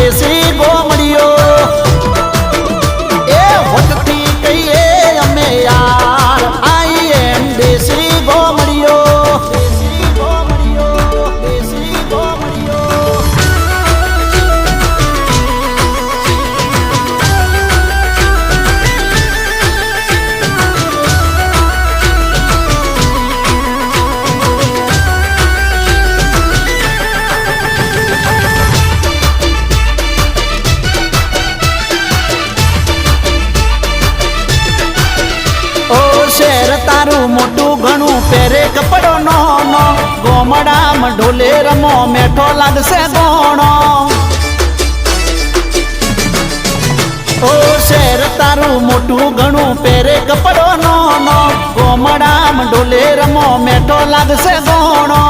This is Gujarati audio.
বেশি গো પહેરે કપડો નો નો ગોમડામાં ઢોલે રમો, મેઠો લાગશે ગોણો. ઓ શેર, તારું મોટું ઘણું પહેરે કપડો નો નો ગોમડામાં ઢોલે રમો, મેઠો લાગશે ગોણો.